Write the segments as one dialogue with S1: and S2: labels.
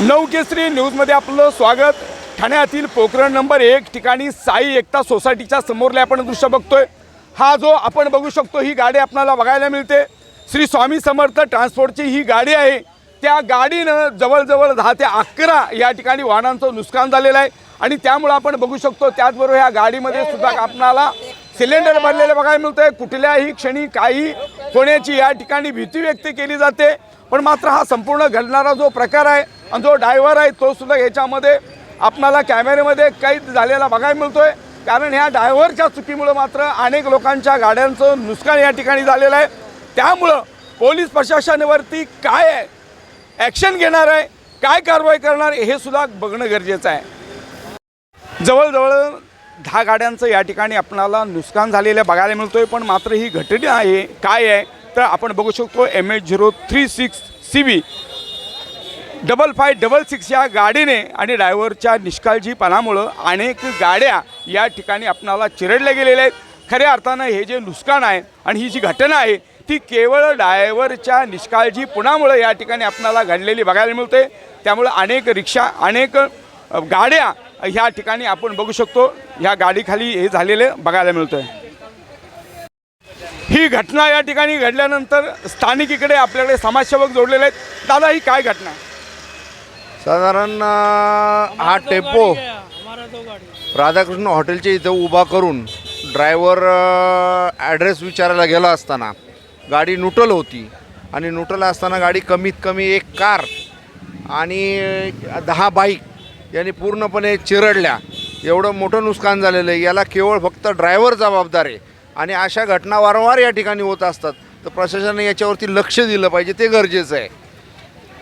S1: नवकेसरी न्यूजमध्ये आपलं स्वागत. ठाण्यातील पोखरण नंबर एक ठिकाणी साई एकता सोसायटीच्या समोरले आपण दृश्य बघतोय. हा जो आपण बघू शकतो ही गाडी आपल्याला बघायला मिळते. श्री स्वामी समर्थ ट्रान्सपोर्टची ही गाडी आहे. त्या गाडीनं जवळजवळ दहा ते अकरा या ठिकाणी वाहनांचं नुकसान झालेलं आहे. आणि त्यामुळं आपण बघू शकतो त्याचबरोबर ह्या गाडीमध्ये सुद्धा आपणाला सिलेंडर भरलेले बघायला मिळतंय. कुठल्याही क्षणी काही होण्याची या ठिकाणी भीती व्यक्त केली जाते. पण मात्र हा संपूर्ण घडणारा जो प्रकार आहे आणि जो ड्रायव्हर आहे तो सुद्धा याच्यामध्ये आपणाला कॅमेऱ्यामध्ये काही झालेला बघायला मिळतो आहे कारण ह्या ड्रायव्हरच्या चुकीमुळं मात्र अनेक लोकांच्या गाड्यांचं नुकसान या ठिकाणी झालेलं आहे. त्यामुळं पोलीस प्रशासनावरती काय ॲक्शन घेणार आहे काय कारवाई करणार आहे हे सुद्धा बघणं गरजेचं आहे. जवळजवळ दहा गाड्यांचं या ठिकाणी आपणाला नुकसान झालेलं बघायला मिळतो आहे पण मात्र ही घटना आहे काय आहे तर आपण बघू शकतो M H zero three six C B double five double six या गाडीने आणि ड्रायव्हरच्या निष्काळजीपणामुळं अनेक गाड्या या ठिकाणी आपणाला चिरडल्या गेलेल्या आहेत. खऱ्या अर्थानं हे जे नुकसान आहे आणि ही जी घटना आहे ती केवळ ड्रायव्हरच्या निष्काळजीपणामुळं या ठिकाणी आपणाला घडलेली बघायला मिळते. त्यामुळं अनेक रिक्षा अनेक गाड्या ह्या ठिकाणी आपण बघू शकतो. ह्या गाडीखाली हे झालेले बघायला मिळतं आहे ही घटना या ठिकाणी घडल्यानंतर स्थानिक इकडे आपल्याकडे समाजसेवक जोडलेले आहेत. दादा ही काय घटना? आहे
S2: साधारण अं, हा टेम्पो राधाकृष्ण हॉटेलच्या इथं उभा करून ड्रायव्हर ॲड्रेस विचारायला गेला असताना गाडी नुटल होती आणि नुटल असताना गाडी कमीत कमी एक कार आणि दहा बाईक यांनी पूर्णपणे चिरडल्या. एवढं मोठं नुकसान झालेलं आहे. याला केवळ फक्त ड्रायव्हर जबाबदार आहे आणि अशा घटना वारंवार या ठिकाणी होत असतात. तर प्रशासनाने याच्यावरती लक्ष दिलं पाहिजे. ते गरजेचं आहे.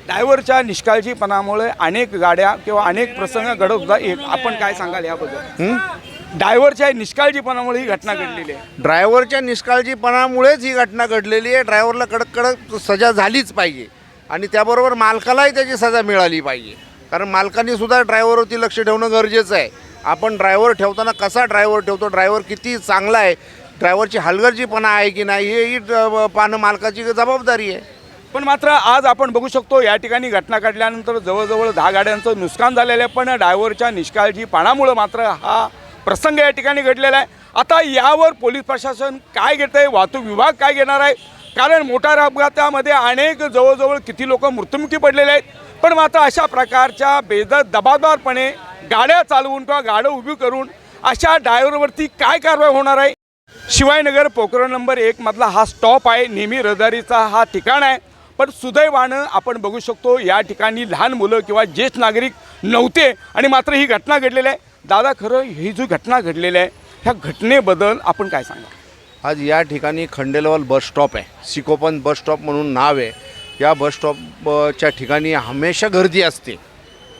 S1: ड्रायव्हरच्या निष्काळजीपणामुळे अनेक गाड्या किंवा अनेक प्रसंग घडत एक आपण काय सांगाल याबद्दल?
S2: हं?
S1: ड्रायव्हरच्या निष्काळजीपणामुळे ही घटना घडलेली आहे.
S2: ड्रायव्हरच्या निष्काळजीपणामुळेच ही घटना घडलेली आहे. ड्रायव्हरला कडक कडक सजा झालीच पाहिजे. आणि त्याबरोबर मालकालाही त्याची सजा मिळाली पाहिजे. कारण मालकांनी सुद्धा ड्रायव्हरवरती लक्ष ठेवणं गरजेचं आहे. आपण ड्रायव्हर ठेवताना कसा ड्रायव्हर ठेवतो? ड्रायव्हर किती चांगला आहे? ड्रायव्हरची हलगर्जीपणा आहे की नाही? हेही ड- पाहणं मालकाची जबाबदारी आहे.
S1: पण मात्र आज आपण बघू शकतो या ठिकाणी घटना घडल्यानंतर जवळजवळ दहा गाड्यांचं नुकसान झालेलं आहे. पण ड्रायव्हरच्या निष्काळजीपणामुळं मात्र हा प्रसंग या ठिकाणी घडलेला आहे. आता यावर पोलीस प्रशासन काय घेतं आहे वाहतूक विभाग काय घेणार आहे? कारण मोटार अपघातामध्ये अनेक जवळजवळ किती लोक मृत्युमुखी पडलेले आहेत. पण मात्र अशा प्रकारच्या बेदत दबादारपणे गाड्या चालवून किंवा गाड्या उभी करून अशा ड्रायव्हरवरती काय कारवाई होणार आहे? शिवायनगर पोखरण नंबर एक मधला हा स्टॉप आहे. नेहमी रहदारीचा हा ठिकाण आहे. पण सुदैवानं आपण बघू शकतो या ठिकाणी लहान मुलं किंवा ज्येष्ठ नागरिक नव्हते आणि मात्र ही घटना घडलेली आहे. दादा खरं ही जी घटना घडलेली आहे ह्या घटनेबद्दल आपण काय सांगा
S2: आज या ठिकाणी खंडेलवाल बस स्टॉप आहे. सिकोपन बस स्टॉप म्हणून नाव आहे. या बस स्टॉपच्या ठिकाणी हमेशा गर्दी असते.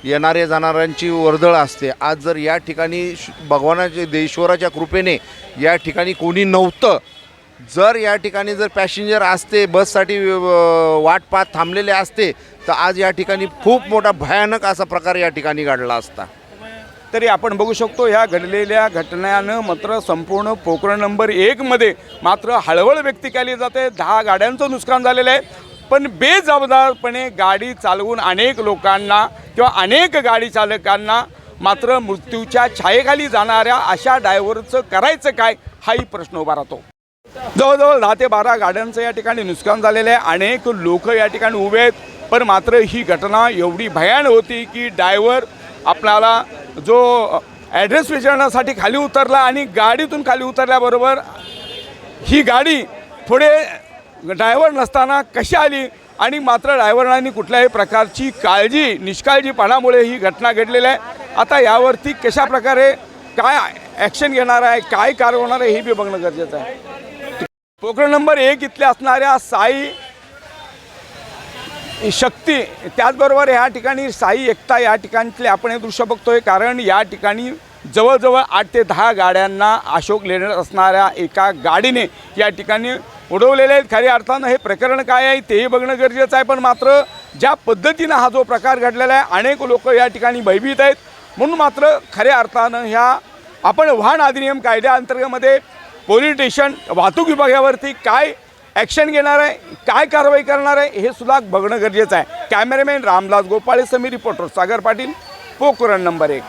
S2: येणाऱ्या जाणाऱ्यांची वर्दळ असते. आज जर या ठिकाणी श- भगवानाच्या देश्वराच्या कृपेने या ठिकाणी कोणी नव्हतं जर या ठिकाणी जर पॅसेंजर असते बससाठी वाट पाहत थांबलेले असते तर आज या ठिकाणी खूप मोठा भयानक असा प्रकार या ठिकाणी घडला असता.
S1: तरी आपण बघू शकतो ह्या घडलेल्या घटनेनं मात्र संपूर्ण पोकरण नंबर एकमध्ये मात्र हळवळ व्यक्ती केली जाते. दहा गाड्यांचं नुकसान झालेलं आहे. पण बेजबाबदारपणे गाडी चालवून अनेक लोकांना किंवा अनेक गाडी चालकांना मात्र मृत्यूच्या छायेखाली जाणाऱ्या अशा ड्रायव्हरचं करायचं काय हाही प्रश्न उभा राहतो. जवळजवळ दहा ते बारा गाड्यांचं या ठिकाणी नुकसान झालेलं आहे. अनेक लोक या ठिकाणी उभे आहेत. पण मात्र ही घटना एवढी भयान होती की डायव्हर आपल्याला जो ॲड्रेस विचारण्यासाठी खाली उतरला आणि गाडीतून खाली उतरल्याबरोबर ही गाडी पुढे ड्रायव्हर नसताना कशी आली आणि मात्र ड्रायव्हरांनी कुठल्याही प्रकारची काळजी निष्काळजीपणामुळे ही घटना घडलेली आहे. आता यावरती कशा प्रकारे काय ॲक्शन घेणार आहे काय कार होणार आहे हे बी बघणं गरजेचं आहे. पोखरण नंबर एक इथल्या असणाऱ्या साई शक्ती त्याचबरोबर या ठिकाणी साई एकता या ठिकाणचे आपण हे दृश्य बघतोय. कारण या ठिकाणी जवळजवळ आठ ते दहा गाड्यांना अशोक लेण्यात असणाऱ्या एका गाडीने या ठिकाणी उडवलेले आहेत. खऱ्या अर्थानं हे प्रकरण काय आहे तेही बघणं गरजेचं आहे. पण मात्र ज्या पद्धतीनं हा जो प्रकार घडलेला आहे अनेक लोक या ठिकाणी भयभीत आहेत. म्हणून मात्र खऱ्या अर्थानं ह्या आपण वाहन अधिनियम कायद्याअंतर्गतमध्ये पोलीस स्टेशन वाहतूक विभागावरती काय ॲक्शन घेणार आहे काय कारवाई करणार आहे हे सुद्धा बघणं गरजेचं आहे. Cameraman Ramdas Gopale Sameer reporter Sagar Patil Pokhran number एक.